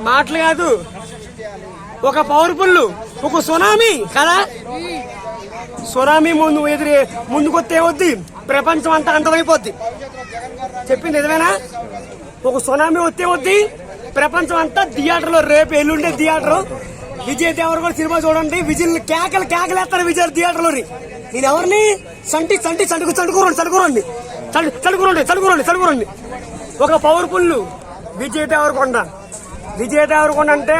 మాటలు కాదు. ఒక పవర్ఫుల్ ఒక సునామీ కదా? సునామీ ముందు ఎదురు ముందుకొస్తే వద్ది ప్రపంచం అంతా అంతమైపోద్ది. చెప్పింది నిజమేనా? ఒక సునామీ వస్తే వద్ది ప్రపంచం అంతా థియేటర్లో రేపు ఎల్లుండే థియేటర్. విజయ్ దేవరకొండ సినిమా చూడండి. విజయ్ కేకలు కేకలేస్తారు విజయ్ థియేటర్లోని. నేను ఎవరిని? సంటి సంటి చడుకు చడుకురండి చడుకురండి చడుకురండి చడుకురండి చడుకురండి ఒక పవర్ఫుల్ విజయ్ దేవరకొండ. విజయ్ దేవరకొండ అంటే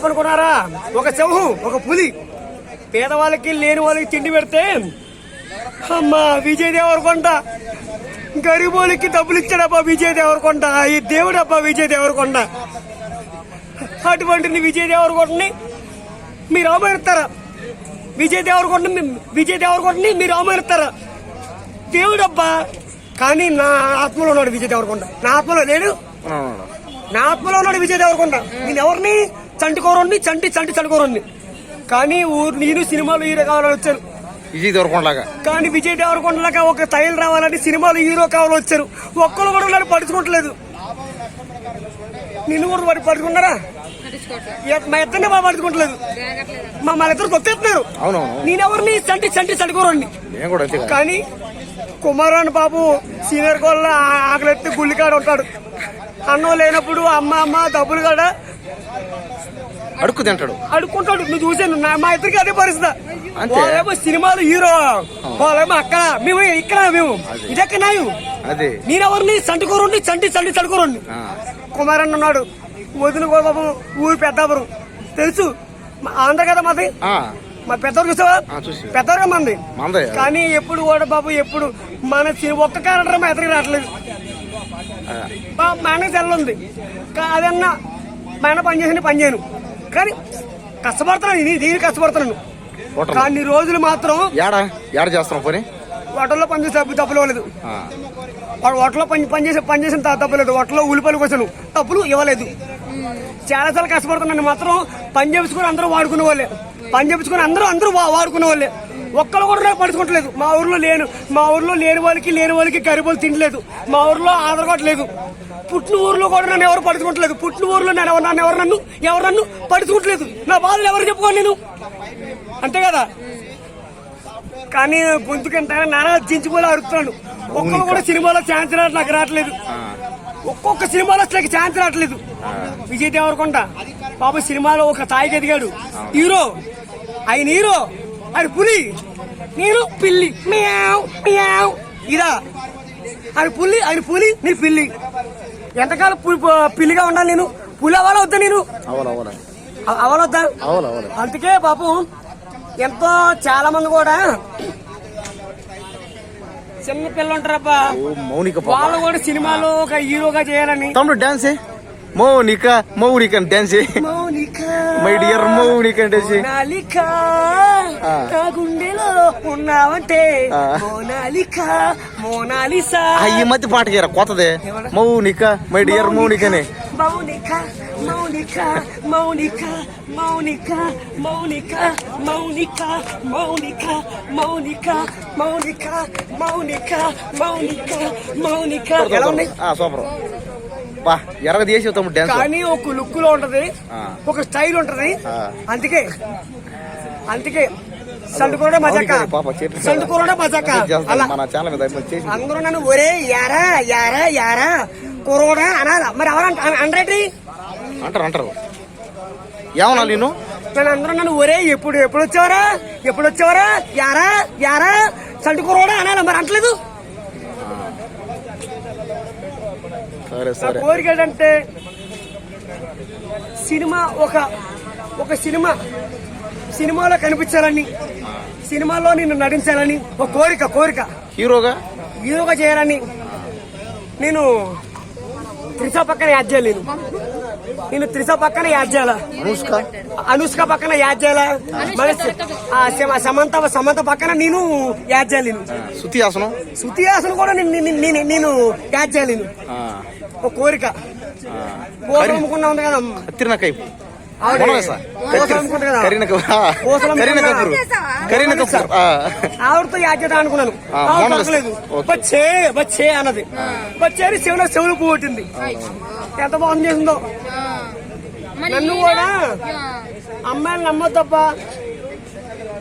అనుకున్నారా ఒక సింహం ఒక పులి. పేదవాళ్ళకి లేని వాళ్ళకి తిండి పెడితే అమ్మా విజయ్ దేవరకొండ గరీబోళ్ళకి డబ్బులు ఇచ్చాడబ్బా విజయ్ దేవరకొండ ఈ దేవుడబ్బా విజయ్ దేవరకొండ అటువంటి విజయ్ దేవరకొండని మీరు అవమానిస్తారా విజయ్ దేవరకొండ విజయ్ దేవరకొండని మీరు అవమానిస్తారా దేవుడబ్బా కానీ నా ఆత్మలో ఉన్నాడు విజయ్ దేవరకొండ నా ఆత్మలో లేడు. నా ఆత్మలో ఉన్నాడు విజయ్ దేవరకొండ. నేను ఎవరిని? చంటికోరండి చంటి చంటి చంటికోరండి కానీ ఊరు నేను సినిమాలో హీరో కావాలని వచ్చాను. విజయ్ దొరకొండలాగా కానీ విజయ్ దేవరకొండలాగా ఒక స్టైల్ రావాలని సినిమాలో హీరో కావాలని వచ్చారు. ఒక్కరు కూడా నన్ను పడుచుకోవట్లేదు నిన్ను కూడా పడి పడుకున్నారా మా ఇద్దరిని బాగా పడుచుకోవట్లేదు మా మా ఇద్దరు కొత్తేస్తున్నారు అవునవును. నేనెవరిని చంటి చంటి కదా. కానీ కుమారాన్ బాబు సీనియర్ కోళ్ళ ఆకలెత్తి గుళ్ళికాడ ఉంటాడు. అన్నం లేనప్పుడు అమ్మ అమ్మ డబ్బులు కాడ అడుక్కు తింటాడు. అడుక్కుంటాడు. నువ్వు చూసాను నా మా ఇద్దరికి అదే పరిస్థితి. వాళ్ళేమో సినిమాలు హీరో. వాళ్ళేమో అక్కడ మేము ఇక్కడ మేము. ఇదెక్కడ నాయు. అదే. నేనెవరిని చంటుకోరండి చంటి చంటి చంటుకోరండి. కుమారన్న ఉన్నాడు. వదిన గోపాపం ఊరు పెద్దాపురం తెలుసు? ఆంధ్ర కదా మాది? మా పెద్దవారు చూసావా? పెద్దవారుగా మంది. కానీ ఎప్పుడు కూడా బాబు ఎప్పుడు మన ఒక్క క్యారెక్టర్ మా ఎదురు రావట్లేదు. మా అన్నకి సెల్ ఉంది అదన్నా మా అన్న పని చేసిన పని చేయను. కానీ కష్టపడుతున్నాను ఇది దీనికి కష్టపడుతున్నాను. కానీ రోజులు మాత్రం ఏడా ఏడ చేస్తున్నావు పని? హోటల్లో పని చేసే డబ్బులు ఇవ్వలేదు. వాడు హోటల్లో పని పని చేసి పని చేసిన తా- డబ్బులు లేదు హోటల్లో ఉల్లిపాయలు వచ్చాను డబ్బులు ఇవ్వలేదు. చాలా చాలా కష్టపడుతున్నాను మాత్రం పని చేపించుకుని అందరూ వాడుకునే వాళ్ళే. పని చేపించుకుని అందరూ అందరూ వాడుకునే వాళ్ళే. ఒక్కరు కూడా నాకు పడుచుకోవట్లేదు మా ఊర్లో లేను. మా ఊర్లో లేని వాళ్ళకి లేని వాళ్ళకి గరిబోలు తినలేదు. మా ఊర్లో ఆధార్ కార్డు లేదు. పుట్టిన ఊర్లో కూడా నన్ను ఎవరు పడుచుకోవట్లేదు పుట్టిన ఊర్లో నన్ను ఎవరు నన్ను ఎవరు నన్ను ఎవరు నన్ను పడుచుకోవట్లేదు నా బాధలు ఎవరు చెప్పుకోను నేను? అంతే కదా? కానీ గొంతుకంటే నానా జించిపోలే అడుగుతున్నాను ఒక్కరు కూడా సినిమాలో ఛాన్స్ నాకు రావట్లేదు. ఒక్కొక్క సినిమాలో అసలు ఛాన్స్ రావట్లేదు. విజయ్ దేవరకొండ బాబు సినిమాలో ఒక తాయికి ఎదిగాడు. హీరో ఆయన హీరో. ఆయన పులి! నేను పిల్లి. మియావ్ మియావ్. ఇదా ఆయన పులి ఆయన పులి నీ పిల్లి. ఎంతకాలం పులి- పిల్లిగా ఉండాలి నేను? పులి అవ్వాలా వద్దా నేను? అవ్వాలొద్దా అందుకే పాపం ఎంతో చాలా మంది కూడా చిన్న పిల్లలు ఉంటారబ్బా. వాళ్ళు కూడా సినిమాలో ఒక హీరోగా చేయాలని. తమ్ముడు dance? Mounika Mounika dance Mounika my dear Mounika dance Monalika. నా గుండెలో ఉన్నావంటే. మోనాలిక మోనాలిసా ఈ మధ్య పాట గీరా కొత్తదే మౌనిక మై డియర్ మౌనికనే మౌనిక మౌనిక మౌనిక మౌనిక మౌనిక మౌనిక మౌనిక మౌనిక మౌనిక మౌనిక మౌనిక మౌనిక ఎలా ఉన్నాయి ఆ సూపర్ బా ఎరగ తీసి తమ్ముడు డాన్స్ కానీ ఒక లుక్లో ఉంటది. ఒక స్టైల్ ఉంటది. అందుకే అందుకే సండుకోవడం మజాక. సండుకోవడం మజాక. అందరూ నన్ను ఒరే యారా యారా యారా కురోడా అనాలా. మరి ఎవరు అండ్రేటి అంటారు అంటారు. ఏమన్నా నేను నన్ను అందరూ నన్ను ఒరే ఎప్పుడు ఎప్పుడు వచ్చేవారా? ఎప్పుడు వచ్చేవారా? యారా యారా? సంటి కురోడా అనాలి. మరి అంటలేదు సరే నా సరే కోరిక ఏంటంటే సినిమా ఒక ఒక సినిమా సినిమాలో కనిపించాలని సినిమాలో నేను నటించాలని ఒక కోరిక కోరిక. హీరోగా? హీరోగా చేయాలని నేను త్రిష పక్కన యాడ్ చేయాలి నేను. నేను త్రిష పక్కన యాడ్ చేయాలా? అనుష్క? అనుష్క పక్కన యాడ్ చేయాలా? సమంత సమంత పక్కన నేను యాడ్ చేయాలి నేను. శృతి హాసనం శృతి హాసన్ కూడా నేను- నేను- యాడ్ చేయాలి నేను. ఆ, ఒక కోరిక. కోసలు అమ్ముకున్నా ఉంది కదా. కత్తిరిన కైపు. ఆవిడతో యాడ్ చేద్దాం అనుకున్నాను తగ్గలేదు బచ్చే బచ్చే అన్నది. బచ్చేని చెవులో చెవులు పోగొట్టింది ఎంత బాగుంది చేసిందో. నన్ను కూడా అమ్మాయిని నమ్మద్దబ్బా.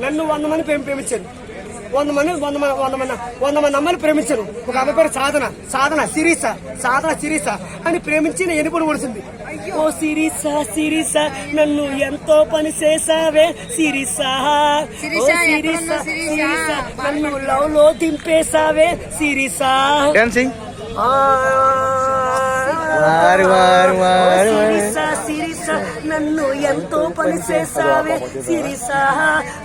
నన్ను వంద మంది ప్రేమించాను వంద మంది వంద మంది వంద మంది వంద మంది అమ్మాయిలు ప్రేమించారు ఒక అమ్మాయి పేరు సాధన సాధన సిరీస సాధన సిరీస అని ప్రేమించి నేను ఎనుపడి పొడిచింది ఓ సిరీస సిరీస నన్ను ఎంతో పని చేసావే సిరీస ఓ సిరీస? సిరీస నన్ను లవ్లో దింపేసావే సిరీస డాన్సింగ్. వారి వారి వారి నన్ను ఎంతో పని చేసావే సిరిసా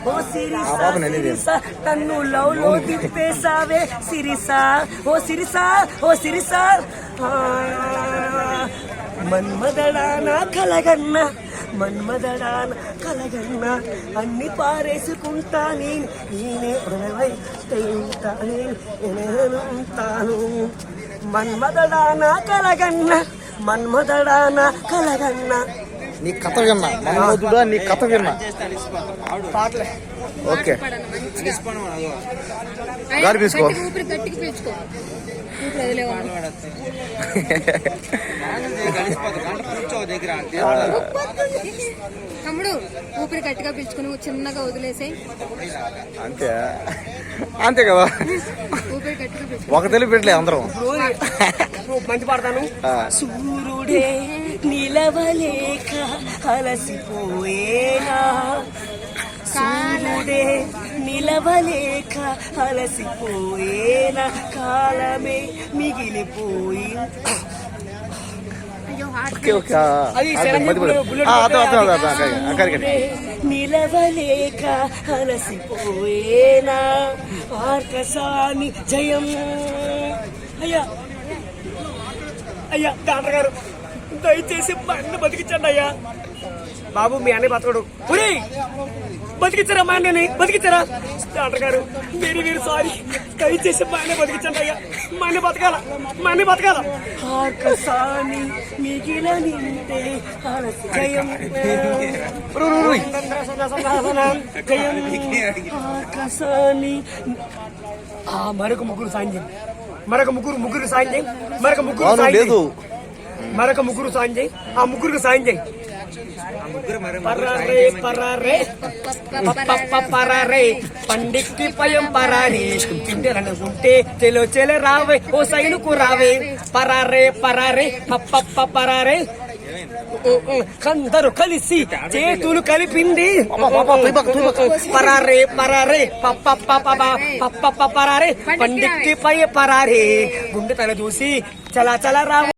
ఓ సిరిస సిరిసా నన్ను లవ్లో దింపేసావే సిరిసా ఓ సిరిస ఓ సిరిసా మన్మదడానా మన్మదడాన కలగన్న మన్మదడాన కలగన్న అన్ని పారేసుకుంటా నేను నేనే ప్రణవై ఉంటా నేను ఉంటాను మన్మదడాన కలగన్న మన్మదడాన కలగన్న. నీ కథ విన్నా. మన్మధుడా నీ కథ విన్నా. ఓకే. పడను మంచిగా. తమ్ముడు ఊపిరి గట్టిగా పీల్చుకుని చిన్నగా వదిలేసాయి. అంతే. అంతే కదా. ఊపిరి గట్టిగా ఒక తెలివి పెట్టలే అందరం. మంచి పాడతాను. సూర్యుడే నిలవలేక అలసిపోయేనా? సూర్యుడే నిలవలేక అలసిపోయేనా కాలమే మిగిలిపోయి. నిలవలేక అలసిపోయేనా ఆర్కసాని జయం. అయ్యా అయ్యా డాక్టర్ గారు దయచేసి మా అన్న బతికించండి అయ్యా. బాబు మీ అన్నయ్య బతకడు. బతికించారా మా అన్నని బతికించారా డాక్టర్ గారు వెరీ వెరీ సారీ. దయచేసి మా అన్న బతికించండి అయ్యా. మా అన్న బతకాల? మా అన్న బతకాల ఆర్కసాని మిగిల నింటే అలసి జయం ఆకాశాన్ని ఆ మరొక ముగ్గురు సాయం చేయండి. మరొక ముగ్గురు ముగ్గురు సాయం మరొక ముగ్గురు సాయం లేదు. మరొక ముగ్గురు సాయం చేయి ఆ ముగ్గురికి సాయం చేయి పర్రారే పర్రారే పప్ప పరారే పండిక్కి పయం పరారే. పిండెలనుకుంటే చెలో చెలే రావే. ఓ సైనుకు రావే. పరారే పరారే. పప్ప పరారే అందరూ కలిసి చేతులు కలిపింది. పరారే పరారే. పప్ప పప్ప పరారే పండిక్కి పై పరారే. గుండె తల చూసి చలా చలా రావు.